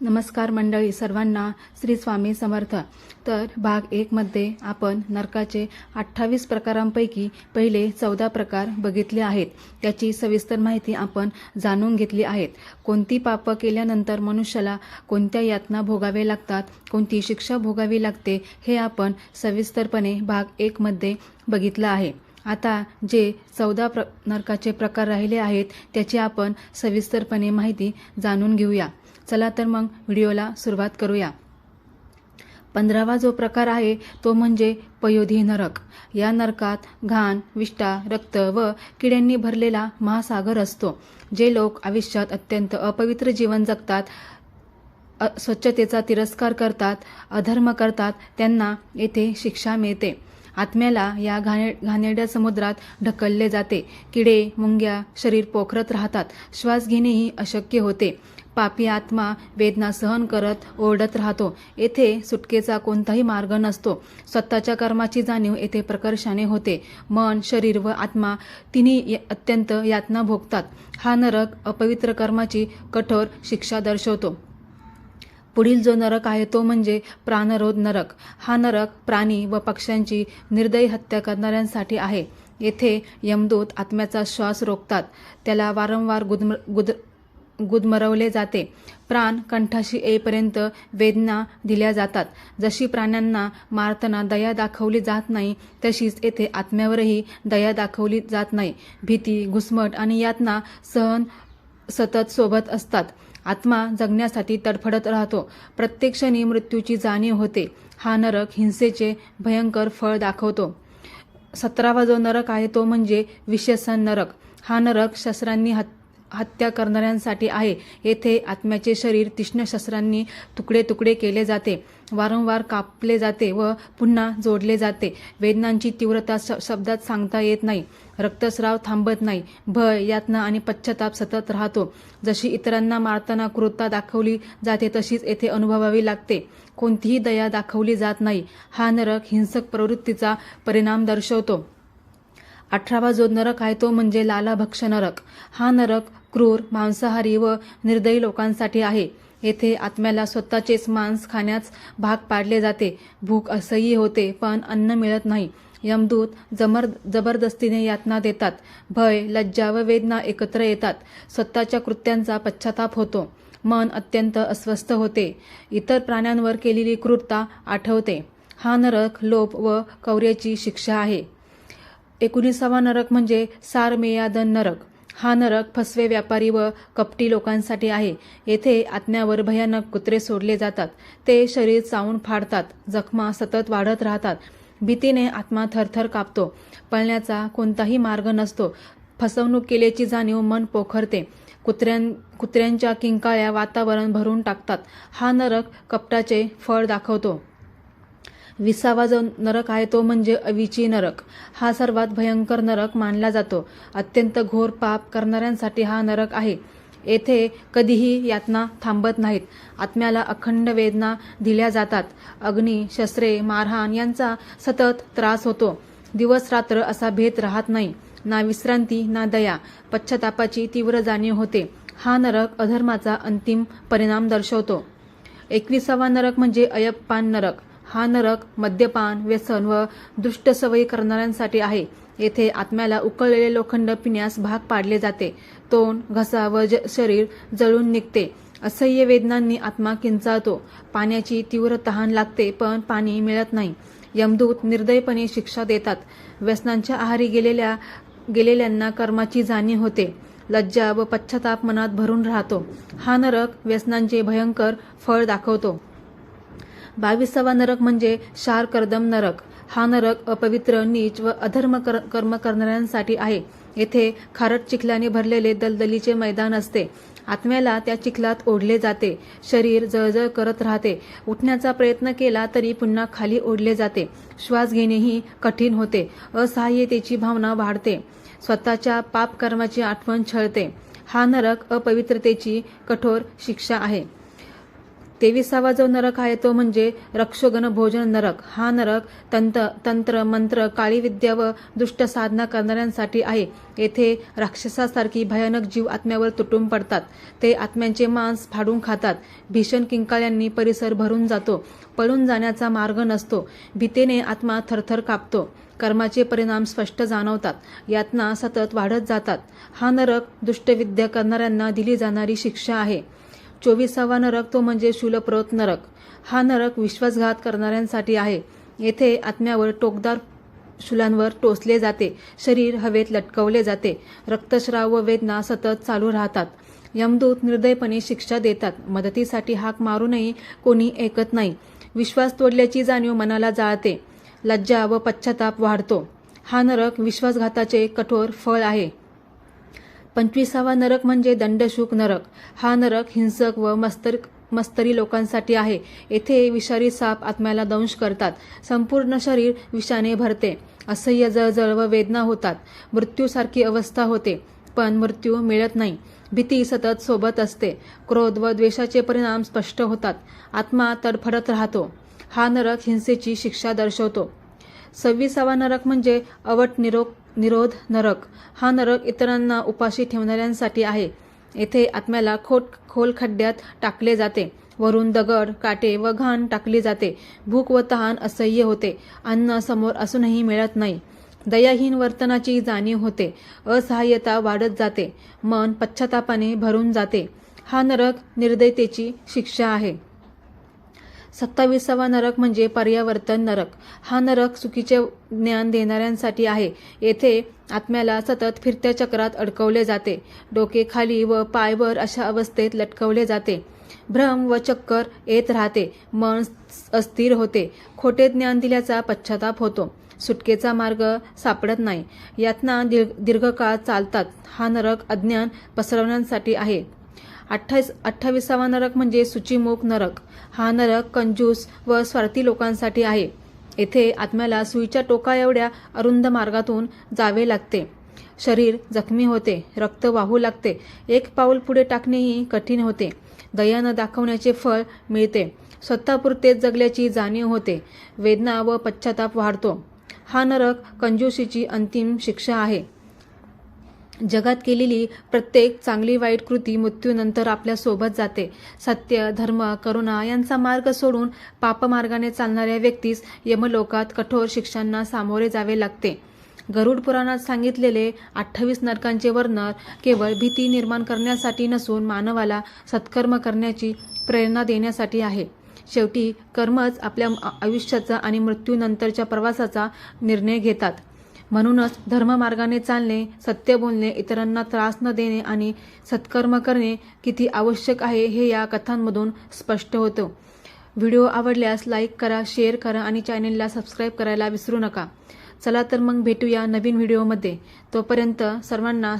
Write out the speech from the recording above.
नमस्कार मंडळी सर्वांना श्री स्वामी समर्थ. तर भाग एकमध्ये आपण नरकाचे अठ्ठावीस प्रकारांपैकी पहिले चौदा प्रकार बघितले आहेत. त्याची सविस्तर माहिती आपण जाणून घेतली आहेत. कोणती पापं केल्यानंतर मनुष्याला कोणत्या यातना भोगावे लागतात कोणती शिक्षा भोगावी लागते हे आपण सविस्तरपणे भाग एकमध्ये बघितलं आहे. आता जे चौदा प्र नरकाचे प्रकार राहिले आहेत त्याची आपण सविस्तरपणे माहिती जाणून घेऊया. चला तर मग व्हिडिओला सुरुवात करूया. पंधरावा जो प्रकार आहे तो म्हणजे पयोधी नरक. या नरकात घाण विष्ठा रक्त व किड्यांनी भरलेला महासागर असतो जे लोक आयुष्यात अत्यंत अपवित्र जीवन जगतात स्वच्छतेचा तिरस्कार करतात अधर्म करतात त्यांना येथे शिक्षा मिळते. आत्म्याला या घाणे घाणेरड्या समुद्रात ढकलले जाते. किडे मुंग्या शरीर पोखरत राहतात. श्वास घेणेही अशक्य होते. पापी आत्मा वेदना सहन करत ओरडत राहतो. येथे सुटकेचा कोणताही मार्ग नसतो. स्वतःच्या कर्माची जाणीव येथे प्रकर्षाने होते. मन शरीर व आत्मा तिन्ही य- अत्यंत यातना भोगतात. हा नरक अपवित्र कर्माची कठोर शिक्षा दर्शवतो. पुढील जो नरक आहे तो म्हणजे प्राणरोध नरक. हा नरक प्राणी व पक्ष्यांची निर्दयी हत्या करणाऱ्यांसाठी आहे. येथे यमदूत आत्म्याचा श्वास रोखतात. त्याला वारंवार गुदम गुद गुदमरवले जाते. प्राण कंठाशी येईपर्यंत वेदना दिल्या जातात. जशी प्राण्यांना मारताना दया दाखवली जात नाही तशीच येथे आत्म्यावरही दया दाखवली जात नाही. भीती घुसमट आणि यातना सहन सतत सोबत असतात. आत्मा जगण्यासाठी तडफडत राहतो. प्रत्येक क्षणी मृत्यूची जाणीव होते. हा नरक हिंसेचे भयंकर फळ दाखवतो. सतरावा जो नरक आहे तो म्हणजे विशेषण नरक. हा नरक शस्त्रांनी हत हत्या करणाऱ्यांसाठी आहे. येथे आत्म्याचे शरीर तीक्ष्ण शस्त्रांनी तुकडे तुकडे केले जाते. वारंवार कापले जाते व पुन्हा जोडले जाते. वेदनांची तीव्रता श शब्दात सांगता येत नाही. रक्तस्राव थांबत नाही. भय यातना आणि पश्चाताप सतत राहतो. जशी इतरांना मारताना क्रूरता दाखवली जाते तशीच येथे अनुभवावी लागते. कोणतीही दया दाखवली जात नाही. हा नरक हिंसक प्रवृत्तीचा परिणाम दर्शवतो. अठरावा जो नरक आहे तो म्हणजे लालाभक्ष नरक. हा नरक क्रूर मांसाहारी व निर्दयी लोकांसाठी आहे. येथे आत्म्याला स्वतःचेच मांस खाण्यास भाग पाडले जाते. भूक असह्य होते पण अन्न मिळत नाही. यमदूत जमर जबरदस्तीने यातना देतात. भय लज्जा व वेदना एकत्र येतात. स्वतःच्या कृत्यांचा पश्चाताप होतो. मन अत्यंत अस्वस्थ होते. इतर प्राण्यांवर केलेली क्रूरता आठवते. हा नरक लोभ व कौर्याची शिक्षा आहे. एकोणीसावा नरक म्हणजे सारमेयादन नरक. हा नरक फसवे व्यापारी व कपटी लोकांसाठी आहे. येथे आत्म्यावर भयानक कुत्रे सोडले जातात. ते शरीर चावून फाडतात. जखमा सतत वाढत राहतात. भीतीने आत्मा थरथर कापतो. पळण्याचा कोणताही मार्ग नसतो. फसवणूक केल्याची जाणीव मन पोखरते. कुत्र्यां कुत्र्यांच्या किंकाळ्या वातावरण भरून टाकतात. हा नरक कपटाचे फळ दाखवतो. विसावा जो नरक आहे तो म्हणजे अविची नरक. हा सर्वात भयंकर नरक मानला जातो. अत्यंत घोर पाप करणाऱ्यांसाठी हा नरक आहे. येथे कधीही यातना थांबत नाहीत. आत्म्याला अखंड वेदना दिल्या जातात. अग्नी शस्त्रे मारहाण यांचा सतत त्रास होतो. दिवस रात्र असा भेद राहत नाही. ना विश्रांती ना दया. पश्चातापाची तीव्र जाणीव होते. हा नरक अधर्माचा अंतिम परिणाम दर्शवतो. एकविसावा नरक म्हणजे अयप्पान नरक. हा नरक मद्यपान व्यसन व दुष्ट सवयी करणाऱ्यांसाठी आहे. येथे आत्म्याला उकळलेले लोखंड पिण्यास भाग पाडले जाते. तोंड घसा व ज शरीर जळून निघते. असह्य वेदनांनी आत्मा किंचाळतो. पाण्याची तीव्र तहान लागते पण पाणी मिळत नाही. यमदूत निर्दयपणे शिक्षा देतात. व्यसनांच्या आहारी गेलेल्या गेलेल्यांना कर्माची जाणीव होते. लज्जा व पश्चाताप मनात भरून राहतो. हा नरक व्यसनांचे भयंकर फळ दाखवतो. बावीसावा नरक म्हणजे शार कर्दम नरक. हा नरक अपवित्र नीच व अधर्म कर कर्म करणाऱ्यांसाठी आहे. येथे खारट चिखल्याने भरलेले दलदलीचे मैदान असते. आत्म्याला त्या चिखलात ओढले जाते. शरीर जळजळ करत राहते. उठण्याचा प्रयत्न केला तरी पुन्हा खाली ओढले जाते. श्वास घेणेही कठीण होते. असहाय्यतेची भावना वाढते. स्वतःच्या पाप कर्माची आठवण छळते. हा नरक अपवित्रतेची कठोर शिक्षा आहे. तेविसावा जो नरक आहे तो म्हणजे रक्षोगण भोजन नरक. हा नरक तंत तंत्र मंत्र काळी विद्या व दुष्ट साधना करणाऱ्यांसाठी आहे. येथे राक्षसासारखी भयानक जीव आत्म्यावर तुटून पडतात. ते आत्म्यांचे मांस फाडून खातात. भीषण किंकाळ्यांनी परिसर भरून जातो. पळून जाण्याचा मार्ग नसतो. भीतीने आत्मा थरथर कापतो. कर्माचे परिणाम स्पष्ट जाणवतात. यातना सतत वाढत जातात. हा नरक दुष्टविद्या करणाऱ्यांना दिली जाणारी शिक्षा आहे. चोवीसावा नरक तो म्हणजे शूलप्रोत नरक. हा नरक विश्वासघात करणाऱ्यांसाठी आहे. येथे आत्म्यावर टोकदार शूलांवर टोचले जाते. शरीर हवेत लटकवले जाते. रक्तस्राव व वेदना सतत चालू राहतात. यमदूत निर्दयपणे शिक्षा देतात. मदतीसाठी हाक मारूनही कोणी ऐकत नाही. विश्वास तोडल्याची जाणीव मनाला जाळते. लज्जा व पश्चाताप वाढतो. हा नरक विश्वासघाताचे कठोर फळ आहे. पंचवीसावा नरक म्हणजे दंडशुक नरक. हा नरक हिंसक व मस्तर मस्तरी लोकांसाठी आहे. येथे विषारी साप आत्म्याला दंश करतात. संपूर्ण शरीर विषाने भरते. असह्य जळजळ व वेदना होतात. मृत्यूसारखी अवस्था होते. पण मृत्यू मिळत नाही. भीती सतत सोबत असते. क्रोध व द्वेषाचे परिणाम स्पष्ट होतात. आत्मा तडफडत राहतो. हा नरक हिंसेची शिक्षा दर्शवतो. सव्वीसावा नरक म्हणजे अवट निरोग निरोध नरक. हा नरक इतरांना उपाशी ठेवणाऱ्यांसाठी आहे. येथे आत्म्याला खोट खोल खड्ड्यात टाकले जाते. वरून दगड काटे व घाण टाकली जाते. भूक व तहान असह्य होते. अन्न समोर असूनही मिळत नाही. दयाहीन वर्तनाची जाणीव होते. असहाय्यता वाढत जाते. मन पश्चातापाने भरून जाते. हा नरक निर्दयतेची शिक्षा आहे. सत्तावीसावा नरक म्हणजे पर्यावर्तन नरक. हा नरक चुकीचे ज्ञान देणाऱ्यांसाठी आहे. येथे आत्म्याला सतत फिरत्या चक्रात अडकवले जाते. डोके खाली व पायवर अशा अवस्थेत लटकवले जाते. भ्रम व चक्कर येत राहते. मन अस्थिर होते. खोटे ज्ञान दिल्याचा पश्चाताप होतो. सुटकेचा मार्ग सापडत नाही. यातना दीर्घकाळ चालतात. हा नरक अज्ञान पसरवण्यासाठी आहे. अठ्ठावीस अठ्ठावीसावा नरक म्हणजे सुचिमुख नरक. हा नरक कंजूस व स्वार्थी लोकांसाठी आहे. येथे आत्म्याला सुईच्या टोका एवढ्या अरुंद मार्गातून जावे लागते. शरीर जखमी होते रक्त वाहू लागते. एक पाऊल पुढे टाकणेही कठीण होते. दया न दाखवण्याचे फळ मिळते. स्वतःपुरतेच जगल्याची जाणीव होते. वेदना व पश्चाताप वाढतो. हा नरक कंजूशीची अंतिम शिक्षा आहे. जगात केलेली प्रत्येक चांगली वाईट कृती मृत्यूनंतर आपल्यासोबत जाते. सत्य धर्म करुणा यांचा मार्ग सोडून पापमार्गाने चालणाऱ्या व्यक्तीस यमलोकात कठोर शिक्षांना सामोरे जावे लागते. गरुड पुराणात सांगितलेले अठ्ठावीस नरकांचे वर्णन केवळ भीती निर्माण करण्यासाठी नसून मानवाला सत्कर्म करण्याची प्रेरणा देण्यासाठी आहे. शेवटी कर्मच आपल्या आयुष्याचा आणि मृत्यूनंतरच्या प्रवासाचा निर्णय घेतात. म्हणूनच धर्ममार्गाने चालणे सत्य बोलणे इतरांना त्रास न देणे आणि सत्कर्म करणे किती आवश्यक आहे हे या कथांमधून स्पष्ट होतं. व्हिडिओ आवडल्यास लाईक करा शेअर करा आणि चॅनेलला सबस्क्राईब करायला विसरू नका. चला तर मग भेटूया नवीन व्हिडिओमध्ये. तोपर्यंत सर्वांना